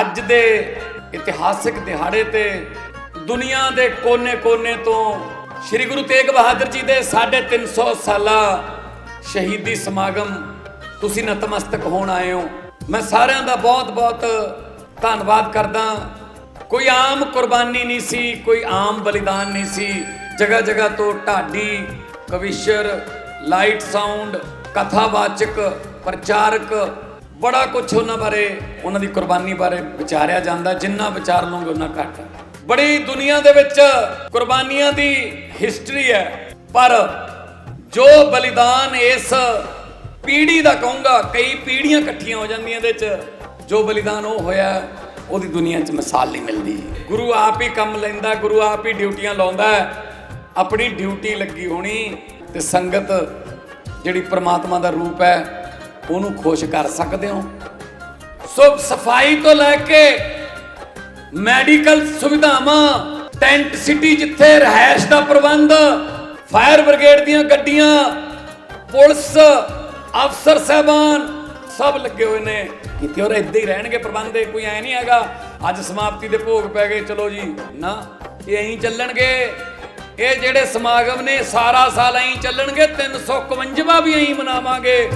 ਅੱਜ ਦੇ ਇਤਿਹਾਸਿਕ ਦਿਹਾੜੇ ਤੇ ਦੁਨੀਆ ਦੇ ਕੋਨੇ-ਕੋਨੇ ਤੋਂ ਸ੍ਰੀ ਗੁਰੂ ਤੇਗ ਬਹਾਦਰ ਜੀ ਦੇ 350 ਸਾਲਾ ਸ਼ਹੀਦੀ ਸਮਾਗਮ ਤੁਸੀਂ ਨਤਮਸਤਕ ਹੋਣ ਆਏ ਹੋ। ਮੈਂ ਸਾਰਿਆਂ ਦਾ ਬਹੁਤ-ਬਹੁਤ ਧੰਨਵਾਦ ਕਰਦਾ। ਕੋਈ ਆਮ ਕੁਰਬਾਨੀ ਨਹੀਂ ਸੀ, ਕੋਈ ਆਮ ਬਲੀਦਾਨ ਨਹੀਂ ਸੀ। ਜਗ੍ਹਾ ਜਗ੍ਹਾ ਤੋਂ ਢਾਡੀ, ਕਵਿਸ਼ਰ, ਲਾਈਟ ਸਾਊਂਡ, ਕਥਾਵਾਚਕ, ਪ੍ਰਚਾਰਕ ਬੜਾ ਕੁਝ ਉਹਨਾਂ ਬਾਰੇ, ਉਹਨਾਂ ਦੀ ਕੁਰਬਾਨੀ ਬਾਰੇ ਵਿਚਾਰਿਆ ਜਾਂਦਾ, ਜਿੰਨਾ ਵਿਚਾਰ ਲਓਗੇ ਉਹਨਾਂ ਘੱਟ। ਬੜੀ ਦੁਨੀਆ ਦੇ ਵਿੱਚ ਕੁਰਬਾਨੀਆਂ ਦੀ ਹਿਸਟਰੀ ਹੈ, ਪਰ ਜੋ ਬਲੀਦਾਨ ਇਸ ਪੀੜ੍ਹੀ ਦਾ ਕਹੂੰਗਾ, ਕਈ ਪੀੜ੍ਹੀਆਂ ਇਕੱਠੀਆਂ ਹੋ ਜਾਂਦੀਆਂ ਇਹਦੇ 'ਚ, ਜੋ ਬਲੀਦਾਨ ਉਹ ਹੋਇਆ, ਉਹਦੀ ਦੁਨੀਆ 'ਚ ਮਿਸਾਲ ਨਹੀਂ ਮਿਲਦੀ। ਗੁਰੂ ਆਪ ਹੀ ਕੰਮ ਲੈਂਦਾ, ਗੁਰੂ ਆਪ ਹੀ ਡਿਊਟੀਆਂ ਲਾਉਂਦਾ, ਆਪਣੀ ਡਿਊਟੀ ਲੱਗੀ ਹੋਣੀ ਤੇ ਸੰਗਤ ਜਿਹੜੀ ਪ੍ਰਮਾਤਮਾ ਦਾ ਰੂਪ ਹੈ ਉਹਨੂੰ ਖੁਸ਼ ਕਰ ਸਕਦੇ ਹੋ? ਸੋ ਸਫ਼ਾਈ ਤੋਂ ਲੈ ਕੇ ਮੈਡੀਕਲ ਸੁਵਿਧਾਵਾਂ, ਟੈਂਟ ਸਿਟੀ ਜਿੱਥੇ ਰਹਿائش ਦਾ ਪ੍ਰਬੰਧ, ਫਾਇਰ ਬ੍ਰਿਗੇਡ ਦੀਆਂ ਗੱਡੀਆਂ, ਪੁਲਿਸ, ਅਫਸਰ ਸਹਿਬਾਨ, ਸਭ ਲੱਗੇ ਹੋਏ ਨੇ। ਕਿਤੇ ਹੋਰ ਇੱਦਾਂ ਹੀ ਰਹਿਣਗੇ ਪ੍ਰਬੰਧ ਕੋਈ ਐ ਨਹੀਂ ਹੈਗਾ। ਅੱਜ ਸਮਾਪਤੀ ਦੇ ਭੋਗ ਪੈ ਗਏ, ਚਲੋ ਜੀ, ਨਾ, ਇਹ ਐਂ ਚੱਲਣਗੇ। ਇਹ ਜਿਹੜੇ ਸਮਾਗਮ ਨੇ, ਸਾਰਾ ਸਾਲ ਐਂ ਚੱਲਣਗੇ 351ਵਾਂ ਵੀ ਐਂ ਮਨਾਵਾਂਗੇ।